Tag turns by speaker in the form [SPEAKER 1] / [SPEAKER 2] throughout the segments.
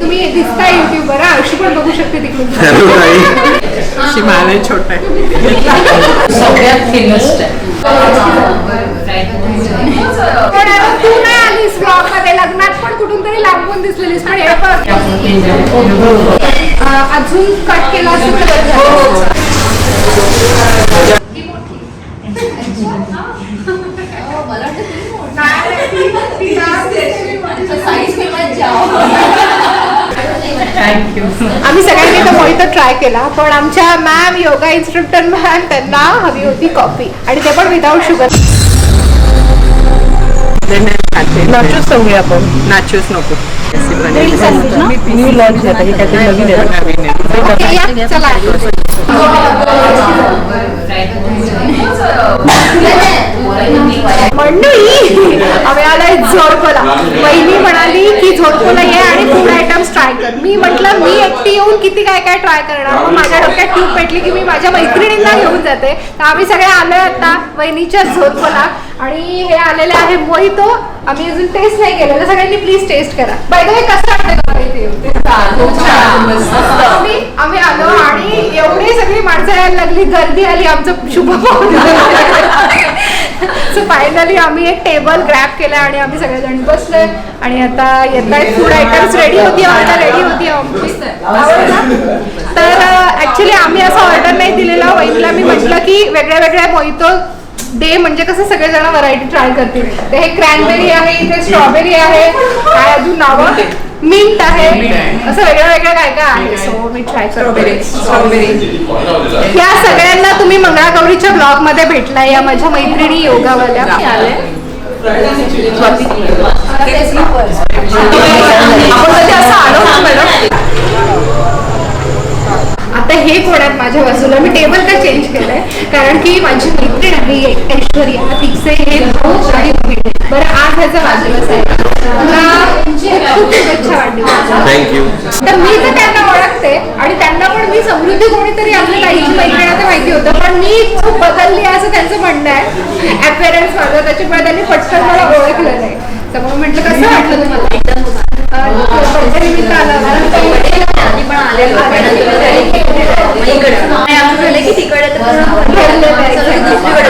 [SPEAKER 1] तुम्ही दिसता युट्यूबवर अशी पण बघू शकते तिकडून.
[SPEAKER 2] शिमालय छोटा आहे.
[SPEAKER 3] सगळ्यात फेमस
[SPEAKER 1] पण आता तू नाही आलीस ब्लॉगमध्ये लग्नात पण कुठून तरी लांबून दिसलेलीस पण हे अजून कट केला असेल बरं झालं.
[SPEAKER 2] थँक्यू
[SPEAKER 1] आम्ही सगळ्यांनी तो मोहित ट्राय केला पण आमच्या मॅम योगा इन्स्ट्रक्टर मॅम त्यांना हवी होती कॉफी आणि ते पण विदाऊट शुगर
[SPEAKER 2] नाचूस सांगूया आपण. नाचूस नको. न्यू लॉन्च आता हे काहीतरी नवीन आहे आहे.
[SPEAKER 1] मंडळी आम्ही आलोय झोडकोला म्हणाली की झोडकोला ये आणि फूड मी म्हटलं मी एकटी येऊन किती काय काय ट्राय करणार? मग माझ्या डोक्यात ट्यूब पेटली की मी माझ्या मैत्रिणींना घेऊन जाते. तर आम्ही सगळे आलोय आता वहिनीच्या झोडकोला आणि हे आलेले आहे मोहितो. आम्ही अजून टेस्ट नाही केलेलं सगळ्यांनी प्लीज टेस्ट करा. बाय द वे कसं वाटतं आम्ही आलो आणि एवढी सगळी माणसं यायला लागली. गर्दी आली. आमचं शुभ सो फायनली आम्ही एक टेबल ग्रॅप केला आणि आम्ही सगळेजण बसलोय. आणि आता येत आहेत फूड आयटम्स रेडी होती ऑर्डर रेडी होती. आमची तर uh, ऍक्च्युली आम्ही असं ऑर्डर नाही दिलेला. वहिनीला मी म्हटलं की वेगळ्या वेगळ्या मोहितो डे म्हणजे कसं सगळेजण व्हरायटी ट्राय करतील. तर हे क्रॅनबेरी आहे इथे स्ट्रॉबेरी आहे. काय अजून नावं? मिंट आहे. असं वेगळं वेगळं काय काय आहे? सो मी ट्राय करते. या सगळ्यांना तुम्ही मंगळागौरीच्या ब्लॉगमध्ये भेटला या माझ्या मैत्रिणी योगावाल्या. आपण कधी असं आलो मॅडम आता हे कोण आहेत माझ्या बाजूला? मी टेबल का चेंज केलंय? कारण की माझी मैत्रीण आहे एक ऐश्वर्या. तिचे हे भाऊ आणि. बरं आज ह्याचा वाढदिवस आहे. तुला खूप शुभेच्छा वाढदिवसाच्या
[SPEAKER 4] थँक्यू
[SPEAKER 1] तर मी तर त्यांना ओळखते आणि त्यांना पण मी समृद्धी कोणीतरी आपल्या ताईची मैत्रीण माहिती होतं. पण मी खूप बदलली आहे असं त्यांचं म्हणणं आहे. अपेअरन्स माझं त्याच्यामुळे त्यांनी पटकन मला ओळखलं नाही. तर मग म्हटलं कसं वाटलं तुम्हाला? अं, birthday निमित्त आला ना?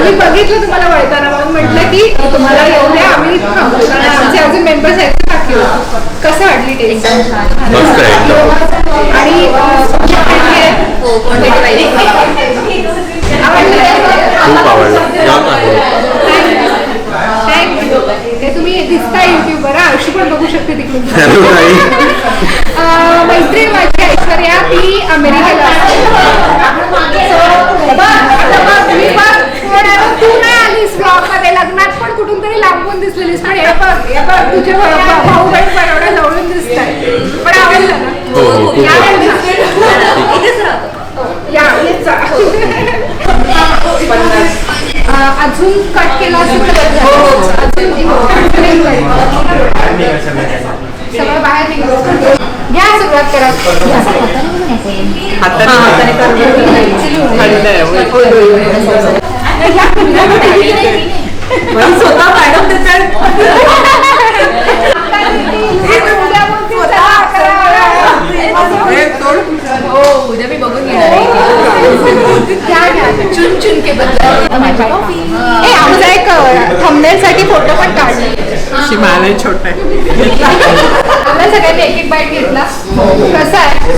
[SPEAKER 1] मी बघितलं तुम्हाला वळताना म्हणून म्हटलं की तुम्हाला येऊ द्या आम्ही आमचे अजून मेंबर्स आहेत. कसं वाटली टेस्ट आणि तुम्ही दिसता युट्यूबवर अशी पण बघू शकते तिकडून. मैत्रीण माझी. ती अमेरिकेला असते. So, बघ, आता बघ, मी बघ, कोण आहे? तू नाही आलीस ब्लॉगमध्ये लग्नात पण कुठून तरी लांबून दिसलेलीस पण हे बघ हे बघ तुझे भाऊ भाऊ बहीण पण एवढ्या जवळून दिसत आहे पण आवडलं ना
[SPEAKER 4] हो हो खूप
[SPEAKER 1] या
[SPEAKER 4] आवडलं.
[SPEAKER 1] या येत जा. अं, अजून कट केला असेल तर बरं झालं. अजून continue करेल. सगळं बाहेर निघतो घ्या सुरुवात करा
[SPEAKER 2] हाताने हाताने खाल्लंय
[SPEAKER 3] स्वतः मॅडम
[SPEAKER 1] उद्या
[SPEAKER 3] मी बघून घेणार. चुन चुन के
[SPEAKER 1] आमचा एक थंबनेल साठी फोटो पण काढले.
[SPEAKER 2] शिमालय छोटा आहे.
[SPEAKER 1] आम्हाला सगळ्यांनी एक एक बाईट घेतला.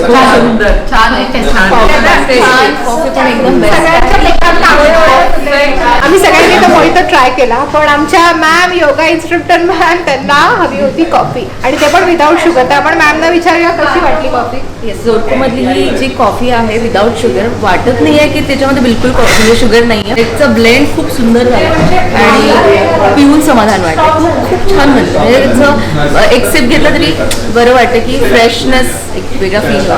[SPEAKER 2] सुंदर.
[SPEAKER 3] छान आहे. छान. छान. कॉफी पण एकदम बेस्ट
[SPEAKER 1] सगळ्यांच्या पोटात कावळे वळत होते. आम्ही सगळ्यांनी तो मोहित ट्राय केला पण आमच्या मॅम योगा इन्स्ट्रक्टर मॅम त्यांना हवी होती कॉफी आणि ते पण विदाऊट शुगर तर आपण मॅमना विचारूया कशी वाटली कॉफी
[SPEAKER 5] येस जोडकोमधली ही जी कॉफी आहे विदाऊट शुगर वाटत नाही आहे की त्याच्यामध्ये बिलकुल कॉफी म्हणजे शुगर नाही आहे त्याचं ब्लेंड खूप सुंदर झालं. आणि पिऊन समाधान वाटतं खूप छान म्हणतं म्हणजे त्याचं एक सिप घेतलं तरी बरं वाटतं की फ्रेशनेस एक वेगळा फील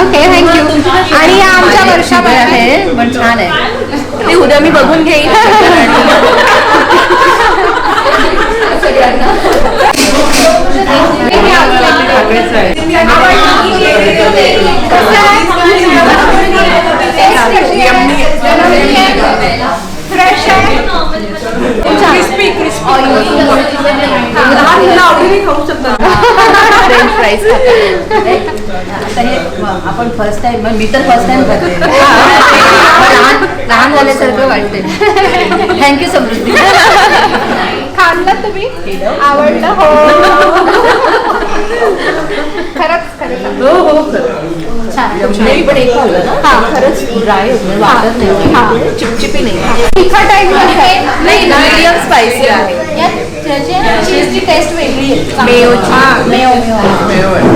[SPEAKER 1] ओके थँक्यू आणि आमच्या वर्षामध्ये
[SPEAKER 5] आहे पण छान आहे. ते उद्या मी बघून घेईन. आपण फर्स्ट टाइम मी तर फर्स्ट टाइम करते लहान लहान झाल्यासारखं वाटते थँक्यू समृद्धी
[SPEAKER 1] खाल्लं तुम्ही? आवडलं हो. खरंच खरंच.
[SPEAKER 5] हो हो छान पण एक खाल्लं ना? हा. खरंच ड्राय वाटत नाही चिपचिपी नाही.
[SPEAKER 1] तिखट आहे?
[SPEAKER 5] नाही मीडियम स्पायसी आहे. टेस्ट वेगळी आहे. मेयोची मेयो मेयो.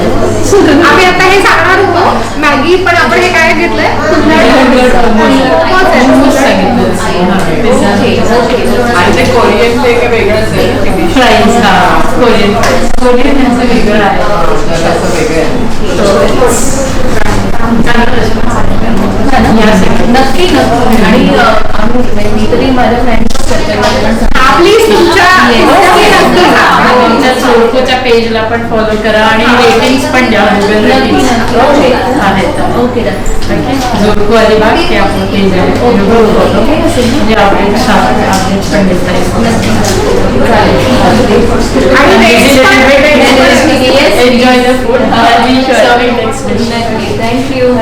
[SPEAKER 1] आम्ही आता हे सांगणार होतो. मॅगी पण आपण हे काय घेतलंय?
[SPEAKER 2] कोरियन ते काही वेगळंच आहे. हा. कोरियन कोरियन असं वेगळं आहे. असं वेगळं
[SPEAKER 5] नक्की नक्की. आणि आम्ही मी तरी माझ्या फ्रेंड्स
[SPEAKER 2] पेजला पण फॉलो करा आणि रेटिंग्स पण द्या गुगल रेटिंग्स
[SPEAKER 5] ओके
[SPEAKER 2] आहेत
[SPEAKER 5] ओके
[SPEAKER 2] जोडको अलिबाग हे आपलं पेज आहे म्हणजे आपले छान अपडेट्स पण देता enjoy the food
[SPEAKER 5] thank you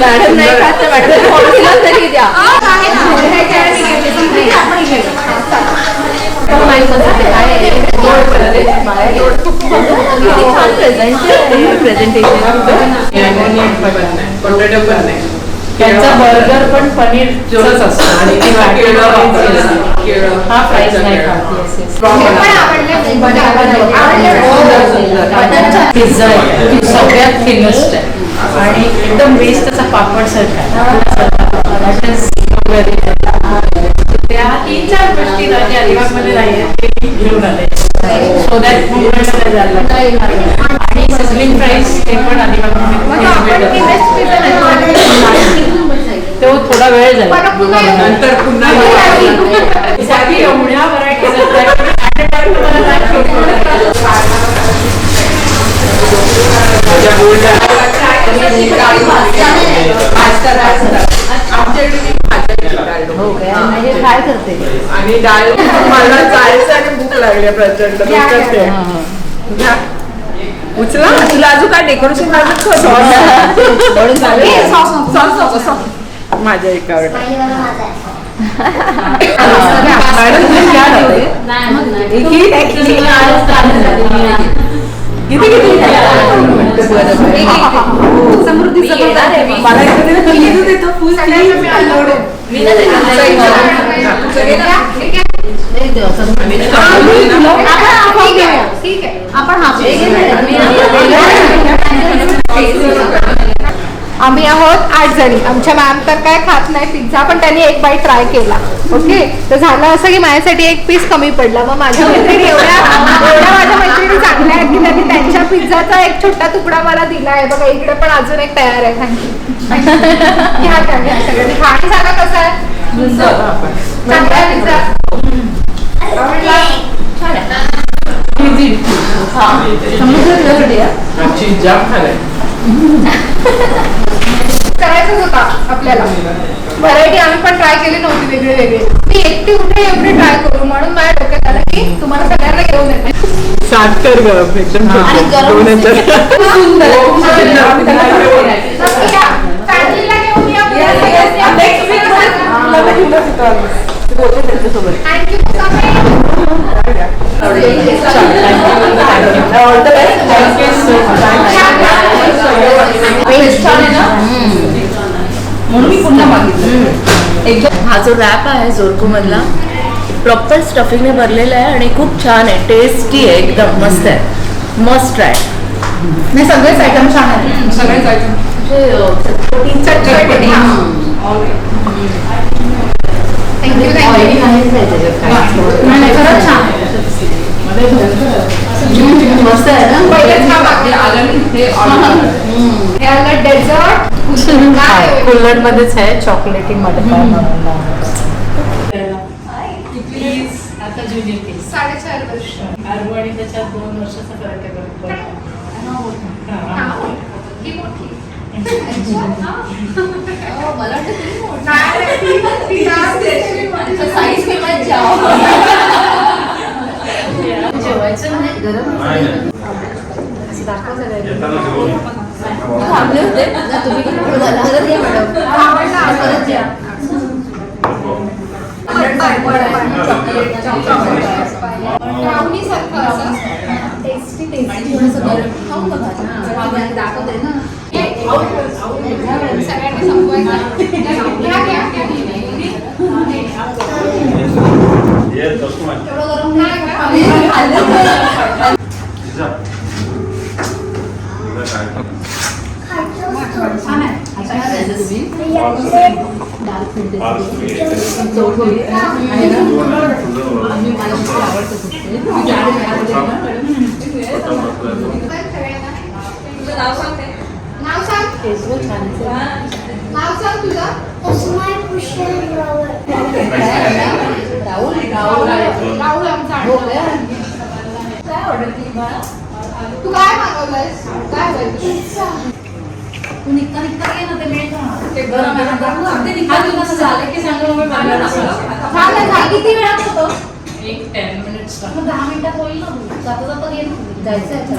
[SPEAKER 5] madam नाही खात मॅडम तरी द्या
[SPEAKER 2] त्यांचा बर्गर पण पनीर जोरच असतो. आणि हा फ्राईज नाही
[SPEAKER 1] हे
[SPEAKER 2] पिझ्झा आहे. ती सगळ्यात फेमस आहे. आणि एकदम बेस्ट असा पापड सारखा त्या तीन चार गोष्टी ना ज्या अलिबागमध्ये नाही आहेत ते मी घेऊन आले. सो दॅट मुंबईमध्ये जायला लागलं. आणि सिझलिंग फ्राईज ते पण अलिबागमध्ये. तो थोडा वेळ झाला. नंतर पुन्हा एवढ्या
[SPEAKER 5] काय म्हणजे काय करते.
[SPEAKER 2] आणि डाळ मला जायचं आणि भूक लागली प्रचंड. उचला. तुला अजून काय डेकोरेशन. माझ्या एकावर.
[SPEAKER 5] किती किती समृद्धी देतो
[SPEAKER 1] आम्ही आहोत आठ जणी. आमच्या मॅम तर काय खात नाही पिझ्झा पण त्यांनी एक बाईट ट्राय केला. ओके तर झालं असं की माझ्यासाठी एक पीस कमी पडला. मग माझ्या मैत्रिणी एवढ्या एवढ्या माझ्या मैत्रिणी चांगल्या आहेत की त्यांनी त्यांच्या पिझ्झाचा एक छोटा तुकडा मला दिला आहे बघा इकडे पण अजून एक तयार आहे. थँक्यू घ्या का घ्या सगळ्यांनी खा आणि सांगा कसं आहे चांगला आहे पिझ्झा आवडला?
[SPEAKER 2] जाम खालाय
[SPEAKER 1] करायचंच होता आपल्याला व्हरायटी आम्ही पण ट्राय केली नव्हती वेगळे वेगळे मी एकटी कुठे एवढे ट्राय करू म्हणून माझ्या डोक्यात आलं की तुम्हाला सगळ्यांना घेऊन येते
[SPEAKER 2] स्टार्ट कर ग एकदम दोन
[SPEAKER 1] फॅमिलीला घेऊन या थँक्यू
[SPEAKER 5] म्हणून मी पुन्हा मागितलं एकदम हा जो रॅप आहे जोरको मधला प्रॉपर स्टफिंगने भरलेला आहे आणि खूप छान आहे टेस्टी आहे एकदम मस्त आहे. मस्ट ट्राय
[SPEAKER 1] नाही सगळेच आयटम छान आहेत.
[SPEAKER 3] सगळेच आयटम
[SPEAKER 1] चटपटी थँक्यू थँक्यू नाही खरंच छान
[SPEAKER 5] मस्त आहे ना
[SPEAKER 1] पहिलेच हा बाकी
[SPEAKER 3] आलं हे
[SPEAKER 1] आलं डेझर्ट
[SPEAKER 2] मध्येच आहे चॉकलेटी मध्ये प्लीज आता ज्युनियर केस
[SPEAKER 1] साडेचार वर्ष
[SPEAKER 2] आरबू आणि त्याच्यात दोन वर्षाचा फरक आहे बरोबर
[SPEAKER 1] हा. ही मोठी
[SPEAKER 5] मला वाटतं ती मोठी.
[SPEAKER 1] नाही, ती- ती जास्त आहे.
[SPEAKER 5] साईज जेवायचं नाही गरम थांबले होते तुम्ही परत या मॅडम परत या
[SPEAKER 1] टेस्टी टेस्टी थोडंसं गरम बघा
[SPEAKER 5] दाखवते ना.
[SPEAKER 1] सगळ्यांनी संपवायचं घ्या, घ्या, घ्या.
[SPEAKER 5] एवढं गरम
[SPEAKER 1] नाही का? तुझं नाव सांग नाव सांग नाव सांग तुझं राहुल आमचा आडनाव.
[SPEAKER 5] काय ऑर्डर केली बाळा?
[SPEAKER 1] तू काय मागवलंयस? काय पाहिजे
[SPEAKER 5] तू निघता निघता ये ना ते
[SPEAKER 2] ते गरम आहे. ना.
[SPEAKER 5] अगदी निघता
[SPEAKER 2] हा, झालं की सांगा मग मी बनवणार असं.
[SPEAKER 1] झालं. झालं
[SPEAKER 5] किती वेळात होतं?
[SPEAKER 2] एक टेन मिनिट्स
[SPEAKER 5] मग दहा मिनिटात होईल ना? जाता जाता ये ना. जायचं आहे
[SPEAKER 1] सांग.